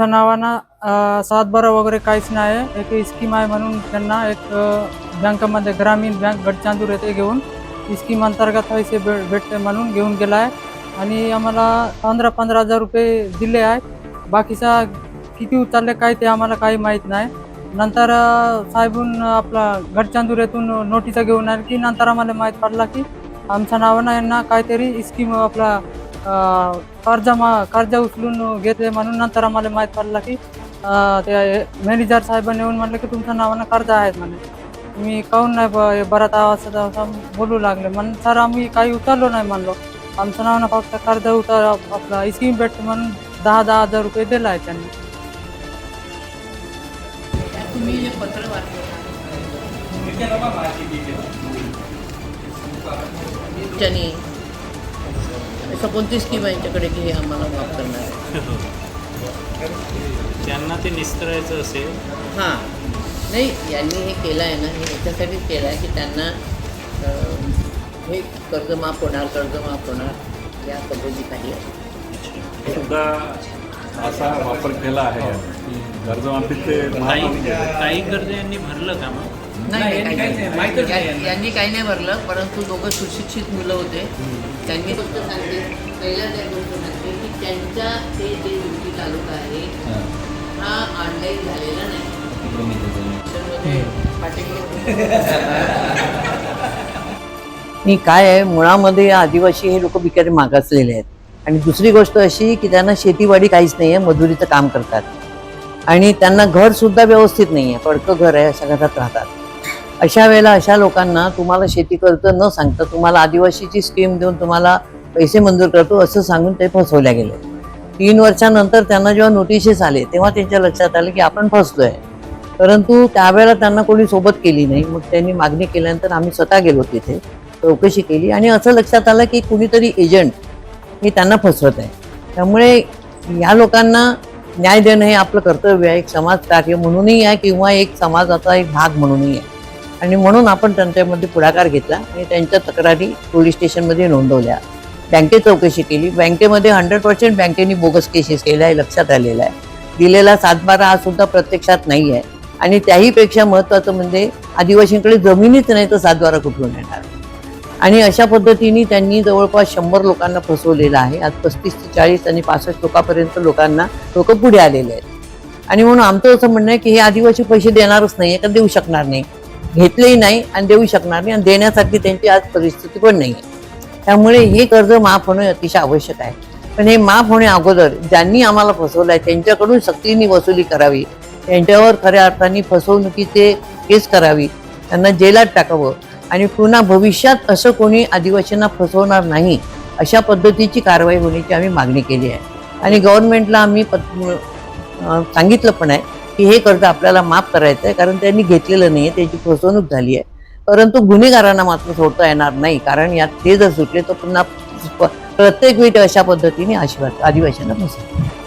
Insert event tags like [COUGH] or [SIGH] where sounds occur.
आमच्या नावानं सातबारा वगैरे काहीच नाही आहे. एक स्कीम आहे म्हणून त्यांना एक अ, बँकेमध्ये ग्रामीण बँक गडचांदूर येथे घेऊन स्कीम अंतर्गत पैसे भे भेटते म्हणून घेऊन गेला आहे. आणि आम्हाला पंधरा पंधरा हजार रुपये दिले आहे बाकीचा किती उचलले काय ते आम्हाला काही माहीत नाही. नंतर साहेबून आपला गडचांदूर येथून नोटिसा घेऊन आले की नंतर आम्हाला माहीत पडला की आमच्या नावानं यांना काहीतरी स्कीम आपला कर्ज मा कर्ज उचलून घेतले म्हणून नंतर आम्हाला माहीत पडलं की ते मॅनेजर साहेबांनी येऊन म्हटलं की तुमच्या नावानं कर्ज आहेत म्हणे. मी काहून नाही बरात आवाज असं बोलू लागले. म्हणून सर आम्ही काही उतरलो नाही म्हणलो. आमच्या नावानं फक्त कर्ज उतर आपला स्कीम भेटते म्हणून दहा दहा हजार रुपये दिला आहे त्यांनी. तुम्ही हे पत्र वाचलं. कोणती स्कीम आहे यांच्याकडे की हे आम्हाला माफ करणार आहे? [LAUGHS] ज्यांना ते निस्तरायचं असेल. हां. नाही यांनी हे केलं आहे ना हे याच्यासाठीच केलं आहे की त्यांना अं, हे कर्ज माफ होणार कर्ज माफ होणार या पद्धती काही आहे सुद्धा असा वापर केला आहे की कर्जमाफीचे काही काही कर्ज यांनी भरलं का मग? नाही यांनी काही नाही भरलं परंतु दोघं सुशिक्षित मुलं होते. त्यांनी फक्त सांगते. पहिल्या त्या गोष्ट सांगते की त्यांचा ते जे ड्युटी तालुका आहे हा. ऑनलाईन झालेला नाही. आणि [LAUGHS] काय आहे मुळामध्ये आदिवासी हे लोक बिचारे मागासलेले आहेत. आणि दुसरी गोष्ट अशी की त्यांना शेतीवाडी काहीच नाही आहे मजुरीचं काम करतात. आणि त्यांना घर सुद्धा व्यवस्थित नाही आहे पडकं घर आहे अशा घरात राहतात. अशा वेळेला अशा लोकांना तुम्हाला शेती कर्ज न सांगता तुम्हाला आदिवासीची स्कीम देऊन तुम्हाला पैसे मंजूर करतो असं सांगून ते फसवल्या गेले. तीन वर्षानंतर त्यांना जेव्हा नोटिसेस आले तेव्हा त्यांच्या लक्षात आलं की आपण फसलोय. परंतु त्यावेळेला त्यांना कोणी सोबत केली नाही. मग त्यांनी मागणी केल्यानंतर आम्ही स्वतः गेलो तिथे चौकशी केली आणि असं लक्षात आलं की कुणीतरी एजंट हे त्यांना फसवत आहे. त्यामुळे या लोकांना न्याय देणं हे आपलं कर्तव्य आहे. एक समाज कार्य म्हणूनही आहे किंवा एक समाजाचा एक भाग म्हणूनही आहे. आणि म्हणून आपण त्यांच्यामध्ये पुढाकार घेतला आणि त्यांच्या तक्रारी पोलीस स्टेशनमध्ये नोंदवल्या. बँकेत चौकशी केली. बँकेमध्ये हंड्रेड पर्सेंट बँकेने बोगस केसेस केल्या आहे लक्षात आलेलं आहे. दिलेला सातबारा हा सुद्धा प्रत्यक्षात नाही आहे. आणि त्याहीपेक्षा महत्त्वाचं म्हणजे आदिवासींकडे जमिनीच नाही तर सातबारा कुठून येणार? आणि अशा पद्धतीने त्यांनी जवळपास शंभर लोकांना फसवलेलं आहे. आज पस्तीस ते चाळीस आणि पासष्ट लोकांपर्यंत लोकांना लोक पुढे आलेले आहेत. आणि म्हणून आमचं असं म्हणणं आहे की हे आदिवासी पैसे देणारच नाही का देऊ शकणार नाही. घेतलेही नाही आणि देऊ शकणार नाही आणि देण्यासाठी त्यांची आज परिस्थिती पण नाही आहे त्यामुळे हे कर्ज माफ होणे अतिशय आवश्यक आहे. पण हे माफ होणे अगोदर ज्यांनी आम्हाला फसवलं आहे त्यांच्याकडून सक्तीने वसुली करावी. त्यांच्यावर खऱ्या अर्थाने फसवणुकीचे केस करावी. त्यांना जेलात टाकावं आणि पुन्हा भविष्यात असं कोणी आदिवासींना फसवणार नाही अशा पद्धतीची कारवाई होण्याची आम्ही मागणी केली आहे. आणि गव्हर्नमेंटला आम्ही पत सांगितलं पण आहे की हे कर्ज आपल्याला माफ करायचं आहे कारण त्यांनी घेतलेलं नाही आहे त्याची फसवणूक झाली आहे. परंतु गुन्हेगारांना मात्र सोडता येणार नाही कारण यात ते जर सुटले तर पुन्हा प्रत्येक वेळी अशा पद्धतीने आशिवा आदिवासींना फसवतात.